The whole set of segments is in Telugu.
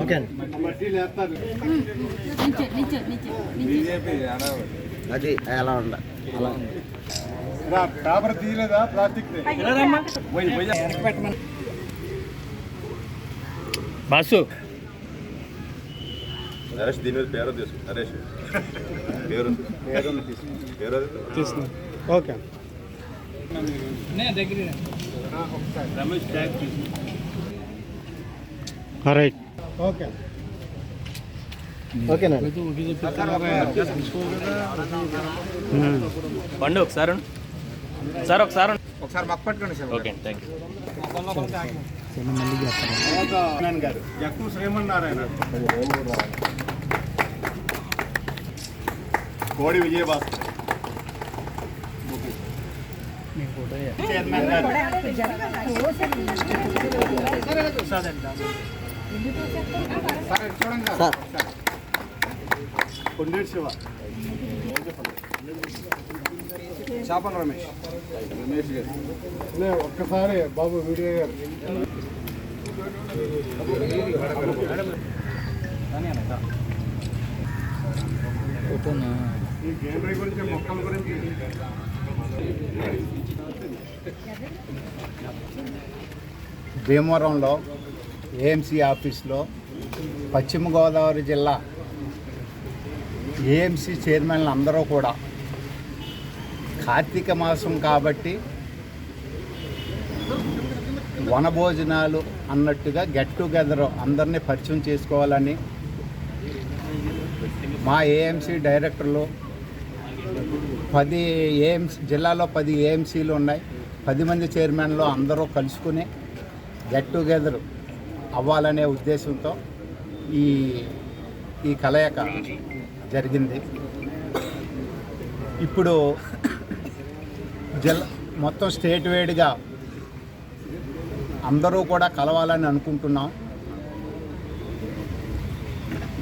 ఓకే అండి నించో నించో నించో నించో అది ఎలా ఉండ అలా పేపర్ తీయలేదా? Plastic boss. నరేష్ దీని మీద పేరు తీసు నరేష్. పేరు. పేరు తీసుకున్నాం ఓకే. Right okay. ఓకేనండి పండు ఒకసారి ఉండు. సార్ ఒకసారి. ఒకసారి మక్క పట్టుకోండి సార్. Okay thank you. గారు ఎక్కువ శ్రీమన్నారాయణ కోడి విజయభాస్కర్. చైర్మన్ గారు. సార్ చూడండి సార్. సార్. కొండేటి శివ. చేపల రమేష్. రమేష్ గారు. ఒక్కసారి బాబు వీడియో గారు. ఈ గేమ్రీ గురించి మొక్కల గురించి భీమవరంలో ఏఎంసీ ఆఫీస్లో పశ్చిమ గోదావరి జిల్లా ఏఎంసీ చైర్మన్లు అందరూ కూడా కార్తీక మాసం కాబట్టి వనభోజనాలు అన్నట్టుగా గెట్ టుగెదర్ అందరినీ పరిచయం చేసుకోవాలని మా ఏఎంసీ డైరెక్టర్లు పది ఏఎంసీ జిల్లాలో పది ఏఎంసీలు ఉన్నాయి. పది మంది చైర్మన్లు అందరూ కలుసుకుని గెట్ టుగెదర్ అవ్వాలనే ఉద్దేశంతో ఈ ఈ కలయిక జరిగింది. ఇప్పుడు జిల్లా మొత్తం స్టేట్ వైడ్గా అందరూ కూడా కలవాలని అనుకుంటున్నాం.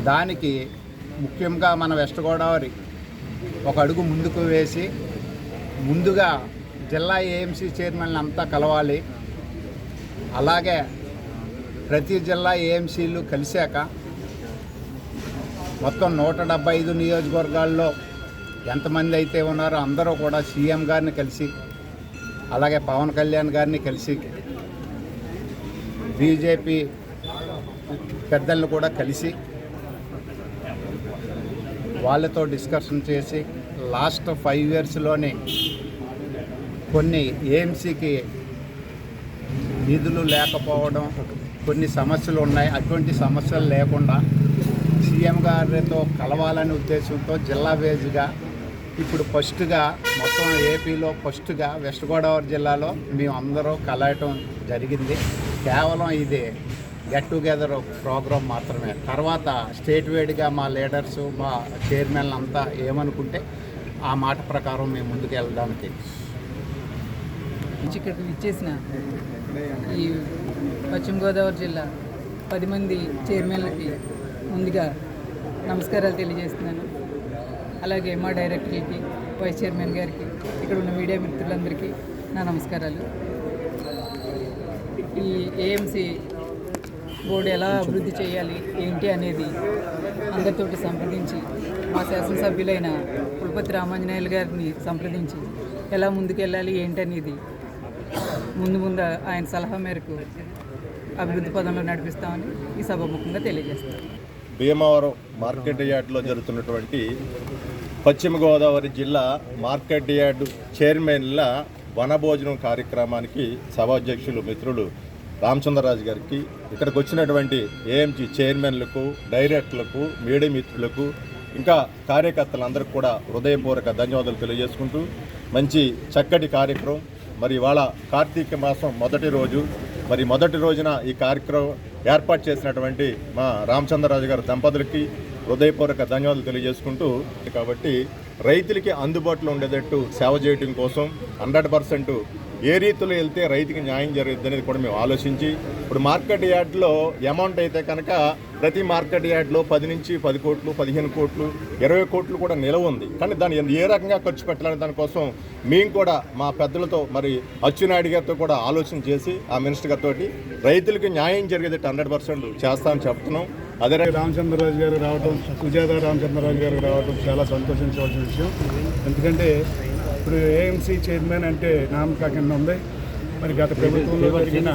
దానికి ముఖ్యంగా మన వెస్ట్ గోదావరి ఒక అడుగు ముందుకు వేసి ముందుగా జిల్లా ఏఎంసీ చైర్మన్లు అంతా కలవాలి. అలాగే ప్రతి జిల్లా ఏఎంసీలు కలిశాక మొత్తం నూట డెబ్బై ఐదు నియోజకవర్గాల్లో ఎంతమంది అయితే ఉన్నారో అందరూ కూడా సీఎం గారిని కలిసి అలాగే పవన్ కళ్యాణ్ గారిని కలిసి బీజేపీ పెద్దలను కూడా కలిసి వాళ్ళతో డిస్కషన్ చేసి లాస్ట్ ఫైవ్ ఇయర్స్లోనే కొన్ని ఏఎంసీకి నిధులు లేకపోవడం కొన్ని సమస్యలు ఉన్నాయి. అటువంటి సమస్యలు లేకుండా సీఎం గారితో కలవాలనే ఉద్దేశంతో జిల్లా వేజ్గా ఇప్పుడు ఫస్ట్గా మొత్తం ఏపీలో ఫస్ట్గా వెస్ట్ గోదావరి జిల్లాలో మేము అందరూ కలయటం జరిగింది. కేవలం ఇది గెట్ టుగెదర్ ప్రోగ్రాం మాత్రమే. తర్వాత స్టేట్ వైడ్గా మా లీడర్స్ మా చైర్మన్ అంతా ఏమనుకుంటే ఆ మాట ప్రకారం మేము ముందుకు వెళ్ళడానికి. ఇక్కడికి ఇచ్చేసిన ఈ పశ్చిమ గోదావరి జిల్లా పది మంది చైర్మన్లకి ముందుగా నమస్కారాలు తెలియజేస్తున్నాను. అలాగే మా డైరెక్టర్కి వైస్ చైర్మన్ గారికి ఇక్కడ ఉన్న మీడియా మిత్రులందరికీ నా నమస్కారాలు. ఈ ఏఎంసీ బోర్డు ఎలా అభివృద్ధి చేయాలి ఏంటి అనేది అందరితోటి సంప్రదించి మా శాసనసభ్యులైన పులపతి రామాంజనేయులు గారిని సంప్రదించి ఎలా ముందుకెళ్ళాలి ఏంటనేది ముందు ముందు ఆయన సలహా మేరకు అభివృద్ధి పదంలో నడిపిస్తామని ఈ సభాముఖంగా తెలియజేస్తారు భీమవరం మార్కెట్ యార్డ్లో జరుగుతున్నటువంటి పశ్చిమ గోదావరి జిల్లా మార్కెట్ యార్డ్ చైర్మన్ల వనభోజనం కార్యక్రమానికి సభాధ్యక్షులు మిత్రులు రామచంద్రరాజు గారికి ఇక్కడికి వచ్చినటువంటి ఏఎంజీ చైర్మన్లకు డైరెక్టర్లకు మీడియా మిత్రులకు ఇంకా కార్యకర్తలందరికీ కూడా హృదయపూర్వక ధన్యవాదాలు తెలియజేసుకుంటూ మంచి చక్కటి కార్యక్రమం. మరి ఇవాళ కార్తీక మాసం మొదటి రోజు. మరి మొదటి రోజున ఈ కార్యక్రమం ఏర్పాటు చేసినటువంటి మా రామచంద్రరాజు గారు దంపతులకి హృదయపూర్వక ధన్యవాదాలు తెలియజేసుకుంటూ కాబట్టి రైతులకి అందుబాటులో ఉండేటట్టు సేవ చేయడం కోసం హండ్రెడ్ పర్సెంట్ ఏ రీతిలో వెళ్తే రైతుకి న్యాయం జరుగుతుంది అనేది కూడా మేము ఆలోచించి ఇప్పుడు మార్కెట్ యార్డ్లో అమౌంట్ అయితే కనుక ప్రతి మార్కెట్ యార్డ్లో పది నుంచి పది కోట్లు పదిహేను కోట్లు ఇరవై కోట్లు కూడా నిలవ ఉంది. కానీ దాన్ని ఏ రకంగా ఖర్చు పెట్టాలని దానికోసం మేము కూడా మా పెద్దలతో మరి అచ్చునాయుడు గారితో కూడా ఆలోచన చేసి ఆ మినిస్టర్ గారితో రైతులకు న్యాయం జరిగేటట్టు హండ్రెడ్ పర్సెంట్ చేస్తామని చెప్తున్నాం. అదే రామచంద్రరాజు గారు రావడం సుజాత రామచంద్రరాజు గారు రావడం చాలా సంతోషించవలసిన విషయం. ఎందుకంటే ఇప్పుడు ఏఎంసీ చైర్మన్ అంటే నామకా కింద ఉంది. మరి గత ప్రభుత్వంలో జరిగిన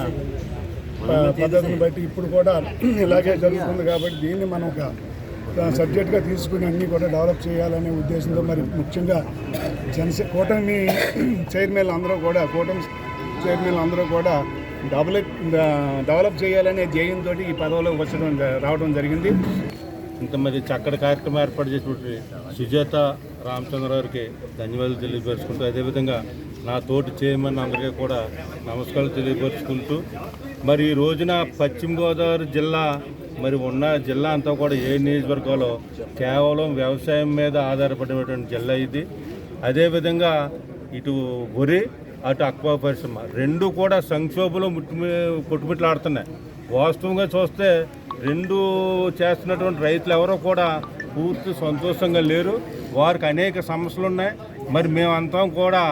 పద్ధతిని బట్టి ఇప్పుడు కూడా ఇలాగే జరుగుతుంది కాబట్టి దీన్ని మనం ఒక సబ్జెక్ట్గా తీసుకుని అన్నీ కూడా డెవలప్ చేయాలనే ఉద్దేశంతో మరి ముఖ్యంగా జనసే కూటమి చైర్మన్లు అందరూ కూడా కూటమి చైర్మన్లు అందరూ కూడా డెవలప్ డెవలప్ చేయాలనే ధ్యేయంతో ఈ పదవిలోకి వచ్చడం రావడం జరిగింది. ఇంత మరి చక్కటి కార్యక్రమం ఏర్పాటు చేసినటువంటి సుజాత రామచంద్రరావుకి ధన్యవాదాలు తెలియపరుచుకుంటూ అదేవిధంగా నా తోటి చైర్మన్ అందరికీ కూడా నమస్కారాలు తెలియపరుచుకుంటూ మరి ఈ రోజున పశ్చిమ గోదావరి జిల్లా మరి ఉన్న జిల్లా అంతా కూడా ఏ నియోజకవర్గంలో కేవలం వ్యవసాయం మీద ఆధారపడినటువంటి జిల్లా ఇది. అదేవిధంగా ఇటు వరి అటు అక్వా పరిశ్రమ రెండు కూడా సంక్షోభంలో ముట్టి కొట్టుమిట్లాడుతున్నాయి. వాస్తవంగా చూస్తే రెండు చేస్తున్నటువంటి రైతులు ఎవరో కూడా పూర్తి సంతోషంగా లేరు. వారికి అనేక సమస్యలు ఉన్నాయి. మరి మేమంతా కూడా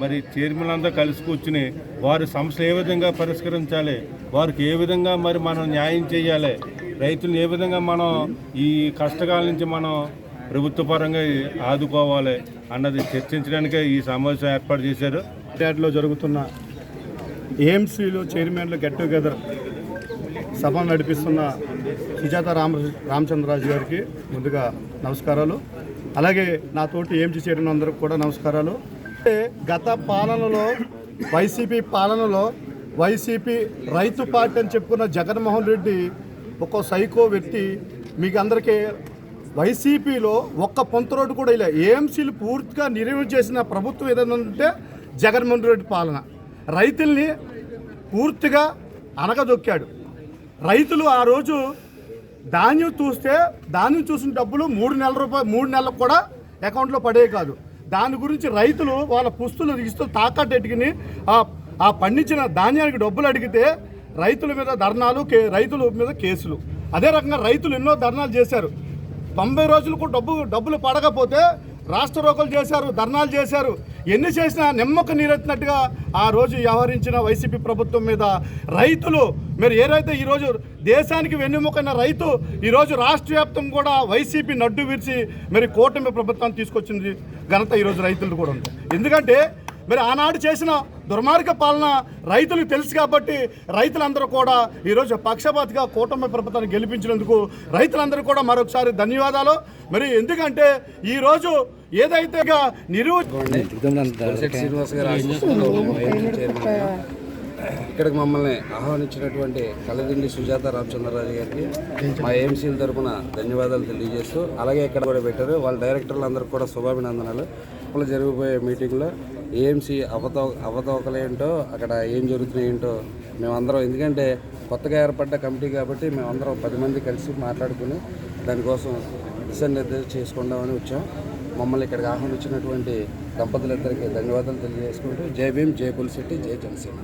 మరి చైర్మన్ అంతా కలిసి కూర్చుని వారి సమస్యలు ఏ విధంగా పరిష్కరించాలి వారికి ఏ విధంగా మరి మనం న్యాయం చేయాలి రైతులను ఏ విధంగా మనం ఈ కష్టకాల నుంచి మనం ప్రభుత్వపరంగా ఆదుకోవాలి అన్నది చర్చించడానికే ఈ సమావేశం ఏర్పాటు చేశారు. లో జరుగుతున్న ఏఎంసీలో చైర్మన్లు గెట్ టుగెదర్ సభ నడిపిస్తున్న సుజాత రామ రామచంద్రరాజు గారికి ముందుగా నమస్కారాలు. అలాగే నా తోటి ఏఎంసీ చైర్మన్ అందరికి కూడా నమస్కారాలు. అంటే గత పాలనలో వైసీపీ పాలనలో వైసీపీ రైతు పార్టీ అని చెప్పుకున్న జగన్మోహన్ రెడ్డి ఒక సైకో వ్యక్తి. మీకు అందరికీ వైసీపీలో ఒక్క పొంత రోడ్డు కూడా ఇలా ఏఎంసీలు పూర్తిగా నిర్వహణ చేసిన ప్రభుత్వం ఏదైనా ఉంటే జగన్మోహన్ రెడ్డి పాలన. రైతుల్ని పూర్తిగా అనగదొక్కాడు. రైతులు ఆ రోజు ధాన్యం చూస్తే ధాన్యం చూసిన డబ్బులు మూడు నెలల రూపాయలు మూడు నెలలకు కూడా అకౌంట్లో పడే కాదు. దాని గురించి రైతులు వాళ్ళ పుస్తులు ఇస్తూ తాకట్టు ఎట్టుకుని ఆ పండించిన ధాన్యానికి డబ్బులు అడిగితే రైతుల మీద ధర్నాలు కే రైతుల మీద కేసులు. అదే రకంగా రైతులు ఎన్నో ధర్నాలు చేశారు. తొంభై రోజులకు డబ్బు డబ్బులు పడకపోతే రాష్ట్ర రోకలు చేశారు ధర్నాలు చేశారు. ఎన్ని చేసినా నిమ్మక నీరెత్తినట్టుగా ఆ రోజు వ్యవహరించిన వైసీపీ ప్రభుత్వం మీద రైతులు మరి ఏదైతే ఈరోజు దేశానికి వెన్నెముకైన రైతు ఈరోజు రాష్ట్ర వ్యాప్తం కూడా వైసీపీ నడ్డు విరిచి మరి కూటమి ప్రభుత్వాన్ని తీసుకొచ్చింది. ఘనత ఈరోజు రైతులు కూడా ఉంది. ఎందుకంటే మరి ఆనాడు చేసిన దుర్మార్గ పాలన రైతులకు తెలుసు కాబట్టి రైతులందరూ కూడా ఈరోజు పక్షపాతిగా కూటమి ప్రభుత్వాన్ని గెలిపించినందుకు రైతులందరూ కూడా మరొకసారి ధన్యవాదాలు. మరి ఎందుకంటే ఈరోజు ఏదైతే శ్రీనివాస్ గారు ఇక్కడికి మమ్మల్ని ఆహ్వానించినటువంటి కలదిండి సుజాత రామచంద్రరాజు గారికి మా ఏఎంసీల తరఫున ధన్యవాదాలు తెలియజేస్తూ అలాగే ఇక్కడ కూడా పెట్టారు. వాళ్ళ డైరెక్టర్లందరికీ కూడా శుభాభినందనలు. ఇప్పుడు జరిగిపోయే మీటింగ్లో ఏఎంసీ అవతో అవతోకలేంటో అక్కడ ఏం జరుగుతున్నాయి ఏంటో మేమందరం ఎందుకంటే కొత్తగా ఏర్పడ్డ కమిటీ కాబట్టి మేమందరం పది మంది కలిసి మాట్లాడుకుని దానికోసం దిశానిర్దేశం చేసుకుందామని వచ్చాం. మమ్మల్ని ఇక్కడికి ఆహ్వానించినటువంటి దంపతులందరికీ ధన్యవాదాలు తెలియజేసుకుంటూ జై భీమ్ జై పులిశెట్టి జై జనసేన.